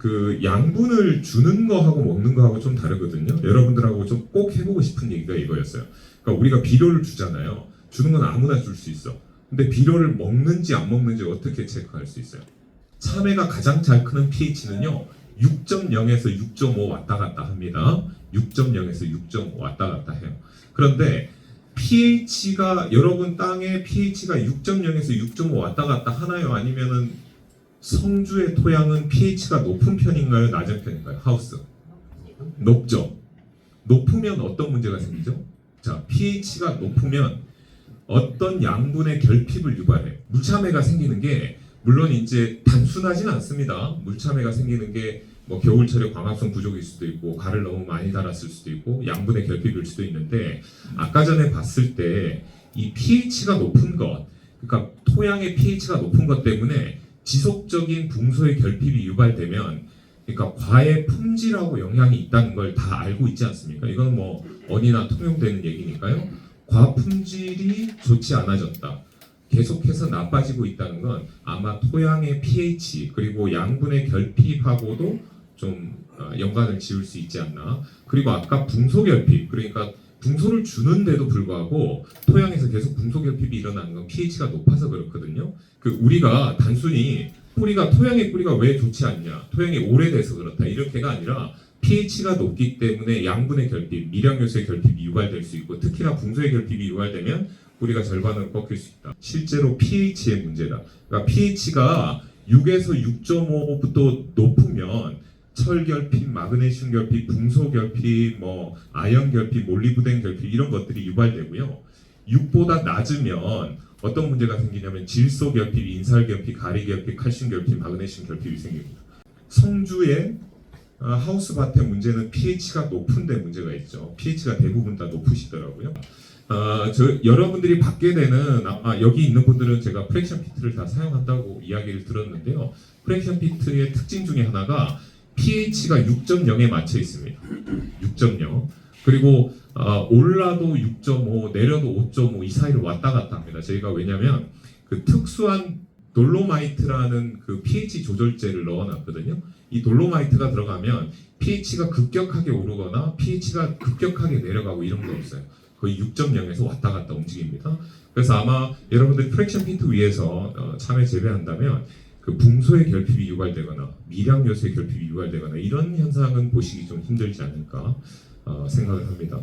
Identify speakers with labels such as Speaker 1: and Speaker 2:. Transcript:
Speaker 1: 그 양분을 주는 거하고 먹는 거하고 좀 다르거든요. 여러분들하고 좀 꼭 해보고 싶은 얘기가 이거였어요. 그러니까 우리가 비료를 주잖아요. 주는 건 아무나 줄 수 있어. 근데 비료를 먹는지 안 먹는지 어떻게 체크할 수 있어요? 참외가 가장 잘 크는 pH는요. 6.0에서 6.5 왔다 갔다 합니다. 6.0에서 6.5 왔다 갔다 해요. 그런데 pH가 여러분 땅의 pH가 6.0에서 6.5 왔다 갔다 하나요? 아니면은 성주의 토양은 pH가 높은 편인가요? 낮은 편인가요? 하우스 높죠. 높으면 어떤 문제가 생기죠? 자, pH가 높으면 어떤 양분의 결핍을 유발해요. 물참회가 생기는 게 물론 이제 단순하진 않습니다. 물참회가 생기는 게 뭐 겨울철에 광합성 부족일 수도 있고 가를 너무 많이 달았을 수도 있고 양분의 결핍일 수도 있는데 아까 전에 봤을 때 이 pH가 높은 것, 그러니까 토양의 pH가 높은 것 때문에 지속적인 붕소의 결핍이 유발되면 그러니까 과의 품질하고 영향이 있다는 걸 다 알고 있지 않습니까? 이건 뭐 어디나 통용되는 얘기니까요. 과 품질이 좋지 않아졌다. 계속해서 나빠지고 있다는 건 아마 토양의 pH 그리고 양분의 결핍하고도 좀 어, 연관을 지을 수 있지 않나. 그리고 아까 붕소 결핍 그러니까 붕소를 주는데도 불구하고 토양에서 계속 붕소 결핍이 일어나는 건 pH가 높아서 그렇거든요. 그 우리가 단순히 뿌리가 토양의 뿌리가 왜 좋지 않냐, 토양이 오래돼서 그렇다 이렇게가 아니라 pH가 높기 때문에 양분의 결핍, 미량 요소의 결핍이 유발될 수 있고 특히나 붕소의 결핍이 유발되면 뿌리가 절반으로 꺾일 수 있다. 실제로 pH의 문제다. 그러니까 pH가 6에서 6.5부터 높으면 철 결핍, 마그네슘 결핍, 붕소 결핍, 뭐 아연 결핍, 몰리브덴 결핍 이런 것들이 유발되고요. 6보다 낮으면 어떤 문제가 생기냐면 질소 결핍, 인살 결핍, 가리 결핍, 칼슘 결핍, 마그네슘 결핍이 생깁니다. 성주의 아, 하우스 밭의 문제는 pH가 높은데 문제가 있죠. pH가 대부분 다 높으시더라고요. 아, 저 여러분들이 받게 되는 아, 아, 여기 있는 분들은 제가 프랙션 피트를 다 사용한다고 이야기를 들었는데요. 프랙션 피트의 특징 중에 하나가 pH가 6.0에 맞춰 있습니다. 6.0 그리고 아, 올라도 6.5 내려도 5.5 이 사이를 왔다 갔다 합니다. 저희가 왜냐하면 그 특수한 돌로마이트라는 그 pH 조절제를 넣어놨거든요. 이 돌로마이트가 들어가면 pH가 급격하게 오르거나 pH가 급격하게 내려가고 이런 게 없어요. 거의 6.0에서 왔다 갔다 움직입니다. 그래서 아마 여러분들 프랙션 피트 위에서 어, 참외 재배한다면 그 붕소의 결핍이 유발되거나 미량 요소의 결핍이 유발되거나 이런 현상은 보시기 좀 힘들지 않을까 어, 생각을 합니다.